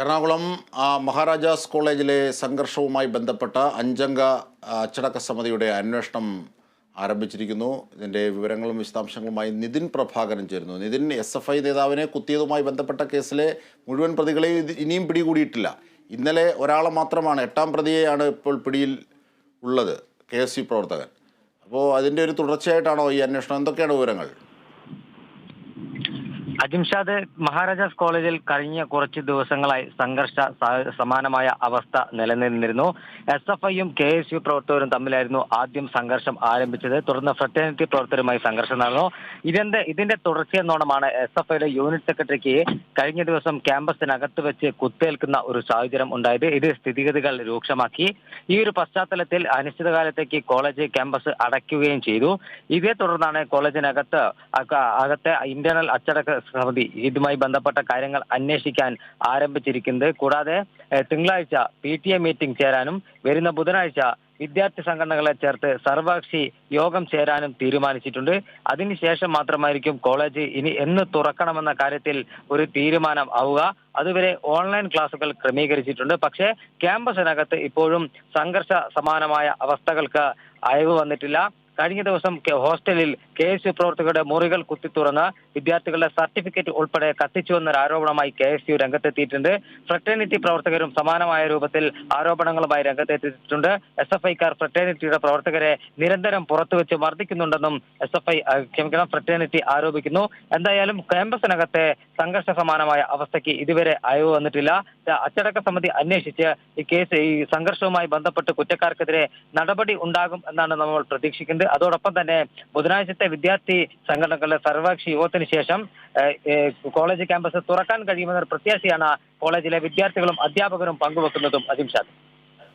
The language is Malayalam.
എറണാകുളം മഹാരാജാസ് കോളേജിലെ സംഘർഷവുമായി ബന്ധപ്പെട്ട അഞ്ചംഗ അച്ചടക്ക സമിതിയുടെ അന്വേഷണം ആരംഭിച്ചിരിക്കുന്നു. ഇതിന്റെ വിവരങ്ങളും വിശദാംശങ്ങളുമായി നിതിൻ പ്രഭാകരൻ ചേരുന്നു. നിതിൻ എസ് എഫ് ഐ നേതാവിനെ കുത്തിയതുമായി ബന്ധപ്പെട്ട കേസിലെ മുഴുവൻ പ്രതികളെയും ഇനിയും പിടികൂടിയിട്ടില്ല. ഇന്നലെ ഒരാളെ മാത്രമാണ് എട്ടാം പ്രതിയെയാണ് ഇപ്പോൾ പിടിയിൽ ഉള്ളത് കെ എസ് യു പ്രവർത്തകൻ. അപ്പോൾ അതിന്റെ ഒരു തുടർച്ചയായിട്ടാണോ ഈ അന്വേഷണം? എന്തൊക്കെയാണ് വിവരങ്ങൾ? അജിംഷാദ് മഹാരാജാസ് കോളേജിൽ കഴിഞ്ഞ കുറച്ച് ദിവസങ്ങളായി സംഘർഷ സമാനമായ അവസ്ഥ നിലനിന്നിരുന്നു. എസ് എഫ് ഐയും കെ എസ് യു പ്രവർത്തകരും തമ്മിലായിരുന്നു ആദ്യം സംഘർഷം ആരംഭിച്ചത്. തുടർന്ന് ഫ്രറ്റേണിറ്റി പ്രവർത്തകരുമായി സംഘർഷം നടന്നു. ഇതിന്റെ ഇതിന്റെ തുടർച്ചയെന്നോണമാണ് എസ് എഫ് ഐയുടെ യൂണിറ്റ് സെക്രട്ടറിക്ക് കഴിഞ്ഞ ദിവസം ക്യാമ്പസിനകത്ത് വെച്ച് കുത്തേൽക്കുന്ന ഒരു സാഹചര്യം ഉണ്ടായത്. ഇത് സ്ഥിതിഗതികൾ രൂക്ഷമാക്കി. ഈ ഒരു പശ്ചാത്തലത്തിൽ അനിശ്ചിതകാലത്തേക്ക് കോളേജ് ക്യാമ്പസ് അടയ്ക്കുകയും ചെയ്തു. ഇതേ തുടർന്നാണ് കോളേജിനകത്ത് അകത്തെ ഇന്റേണൽ അച്ചടക്ക സമിതി ഇതുമായി ബന്ധപ്പെട്ട കാര്യങ്ങൾ അന്വേഷിക്കാൻ ആരംഭിച്ചിരിക്കുന്നത്. കൂടാതെ തിങ്കളാഴ്ച പി ടി എ മീറ്റിംഗ് ചേരാനും വരുന്ന ബുധനാഴ്ച വിദ്യാർത്ഥി സംഘടനകളെ ചേർത്ത് സർവകക്ഷി യോഗം ചേരാനും തീരുമാനിച്ചിട്ടുണ്ട്. അതിനുശേഷം മാത്രമായിരിക്കും കോളേജ് ഇനി എന്ന് തുറക്കണമെന്ന കാര്യത്തിൽ ഒരു തീരുമാനം ആവുക. അതുവരെ ഓൺലൈൻ ക്ലാസുകൾ ക്രമീകരിച്ചിട്ടുണ്ട്. പക്ഷേ ക്യാമ്പസിനകത്ത് ഇപ്പോഴും സംഘർഷ സമാനമായ അവസ്ഥകൾക്ക് അയവ് വന്നിട്ടില്ല. കഴിഞ്ഞ ദിവസം ഹോസ്റ്റലിൽ കെ എസ് യു പ്രവർത്തകരുടെ മുറികൾ കുത്തിത്തുറന്ന് വിദ്യാർത്ഥികളുടെ സർട്ടിഫിക്കറ്റ് ഉൾപ്പെടെ കത്തിച്ചു എന്നൊരു ആരോപണമായി കെ എസ് യു രംഗത്തെത്തിയിട്ടുണ്ട്. ഫ്രട്ടേണിറ്റി പ്രവർത്തകരും സമാനമായ രൂപത്തിൽ ആരോപണങ്ങളുമായി രംഗത്തെത്തിയിട്ടുണ്ട്. എസ് എഫ് ഐക്കാർ ഫ്രട്ടേണിറ്റിയുടെ പ്രവർത്തകരെ നിരന്തരം പുറത്തുവെച്ച് മർദ്ദിക്കുന്നുണ്ടെന്നും എസ് എഫ് ഐ ക്ഷമിക്കണം ഫ്രട്ടേണിറ്റി ആരോപിക്കുന്നു. എന്തായാലും ക്യാമ്പസിനകത്തെ സംഘർഷ സമാനമായ അവസ്ഥയ്ക്ക് ഇതുവരെ അയവ് വന്നിട്ടില്ല. അച്ചടക്ക സമിതി അന്വേഷിച്ച് ഈ കേസ് ഈ സംഘർഷവുമായി ബന്ധപ്പെട്ട് കുറ്റക്കാർക്കെതിരെ നടപടി ഉണ്ടാകും എന്നാണ് നമ്മൾ പ്രതീക്ഷിക്കുന്നത്. അതോടൊപ്പം തന്നെ ബുധനാഴ്ചത്തെ വിദ്യാർത്ഥി സംഘടനകളുടെ സർവകക്ഷി യോഗത്തിന് ശേഷം കോളേജ് ക്യാമ്പസ് തുറക്കാൻ കഴിയുമെന്നൊരു പ്രത്യാശയാണ് കോളേജിലെ വിദ്യാർത്ഥികളും അധ്യാപകരും പങ്കുവെക്കുന്നതും അജിംഷാദ്